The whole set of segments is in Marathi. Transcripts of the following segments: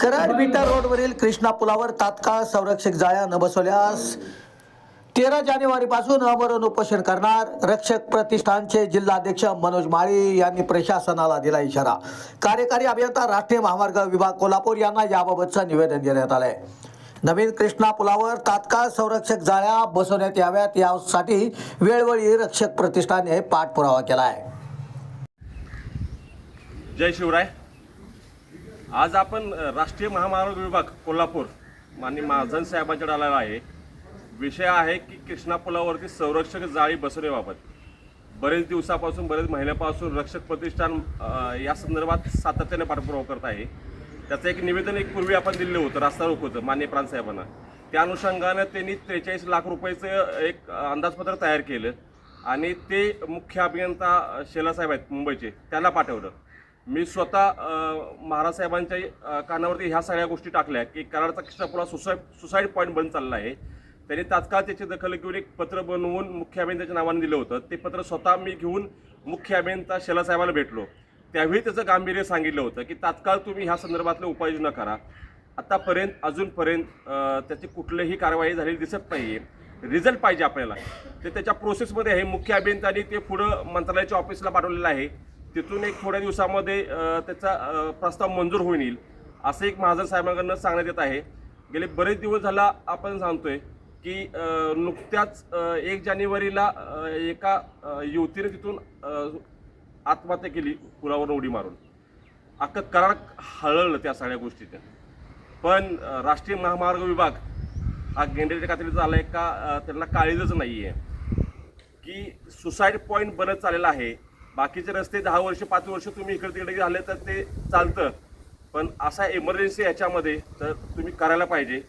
कराड विटा रोडवरील कृष्णा पुलावर तात्काळ संरक्षक जाळ्या न बसवल्यास तेरा जानेवारीपासून अमरण उपोषण करणार. रक्षक प्रतिष्ठानचे जिल्हाध्यक्ष मनोज माळी यांनी प्रशासनाला दिला इशारा. कार्यकारी अभियंता राष्ट्रीय महामार्ग विभाग कोल्हापूर यांना याबाबतचं निवेदन देण्यात आलंय. नवीन कृष्णा पुलावर तात्काळ संरक्षक जाळ्या बसवण्यात याव्यात. यासाठी वेळोवेळी रक्षक प्रतिष्ठाने पाठपुरावा केला आहे जय शिवराय. आज आपण राष्ट्रीय महामार्ग विभाग कोल्हापूर माननीय महाजन साहेबांच्या आलेला आहे. विषय आहे की कृष्णा पुलावरती संरक्षक जाळी बसवण्याबाबत. बरेच दिवसापासून बरेच महिन्यापासून रक्षक प्रतिष्ठान या संदर्भात सातत्याने पाठपुरावा करत आहे. त्याचं एक निवेदन एक पूर्वी आपण दिलेलं होतं रास्ता रोक होतं मान्य प्रांतसाहेबांना त्या अनुषंगानं त्यांनी त्रेचाळीस लाख रुपयाचं एक अंदाजपत्र तयार केलं आणि ते मुख्य अभियंता शेलासाहेब आहेत मुंबईचे त्याला पाठवलं. मी स्वतः अ, महाराज साहेबांच्या कानावरती ह्या सगळ्या गोष्टी टाकल्या की कराडचा कृष्णापुरा सुसाईड सुसाईड पॉईंट बंद चालला आहे. त्यांनी तात्काळ त्याची दखल घेऊन एक पत्र बनवून मुख्य अभियंत्याच्या नावाने दिलं होतं. ते पत्र स्वतः मी घेऊन मुख्य अभियंता शेलासाहेबाला भेटलो. त्यावेळी त्याचं गांभीर्य सांगितलं होतं की तात्काळ तुम्ही ह्या संदर्भातले उपाययोजना करा. आतापर्यंत अजूनपर्यंत त्याची कुठलीही कारवाई झालेली दिसत नाही आहे रिझल्ट पाहिजे आपल्याला. ते त्याच्या प्रोसेसमध्ये आहे. मुख्य अभियंत्यांनी ते पुढं मंत्रालयाच्या ऑफिसला पाठवलेलं आहे. तिथून एक थोड्या दिवसामध्ये त्याचा प्रस्ताव मंजूर होईल असं एक महाजन साहेबांकडनं सांगण्यात येत आहे. गेले बरेच दिवस झाला आपण सांगतोय की नुकत्याच एक जानेवारीला एका युवतीने तिथून आत्महत्या केली पुलावर उडी मारून. अख्खं करार हळलं त्या सगळ्या गोष्टीचं. पण राष्ट्रीय महामार्ग विभाग हा गेंडेच्या कातडीचा आलाय का त्यांना काळीजच नाही आहे की सुसाईड पॉईंट बनत चाललेला आहे बाकीचे रस्ते दहा वर्ष पाच वर्ष तुम्ही इकडे तिकडे झाले तर ते चालतं. पण असा एमर्जन्सी याच्यामध्ये तर तुम्ही करायला पाहिजे.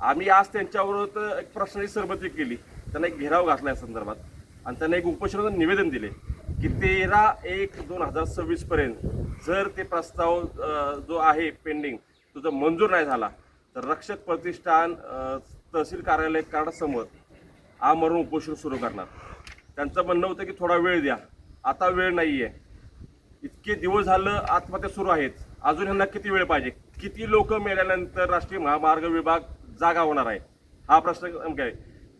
आम्ही आज त्यांच्यावर तर एक प्रश्नाची सरबती केली. त्यांना एक घेराव घातला या संदर्भात. आणि त्यांना एक उपोषणाचं निवेदन दिले की तेरा एक दोन हजार सव्वीसपर्यंत जर ते प्रस्ताव जो आहे पेंडिंग तो जर मंजूर नाही झाला तर रक्षक प्रतिष्ठान तहसील कार्यालय कार्डासमोर आमरण उपोषण सुरू करणार. त्यांचं म्हणणं होतं की थोडा वेळ द्या. आता वेळ नाही आहे इतके दिवस झालं आत्महत्या सुरू आहेत. अजून ह्यांना किती वेळ पाहिजे? किती लोक मेल्यानंतर राष्ट्रीय महामार्ग विभाग जागा होणार आहे? हा प्रश्न काय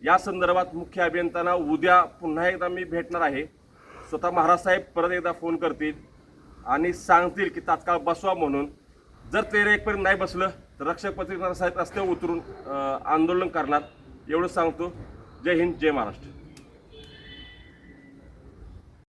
या संदर्भात मुख्य अभियंत्यांना उद्या पुन्हा एकदा मी भेटणार आहे. स्वतः महाराज साहेब परत एकदा फोन करतील आणि सांगतील की तात्काळ बसवा म्हणून. जर तेरा एकपर्यंत नाही बसलं तर रक्षक पत्रिका साहेब रस्त्यावर उतरून आंदोलन करणार. एवढं सांगतो. जय हिंद जय महाराष्ट्र.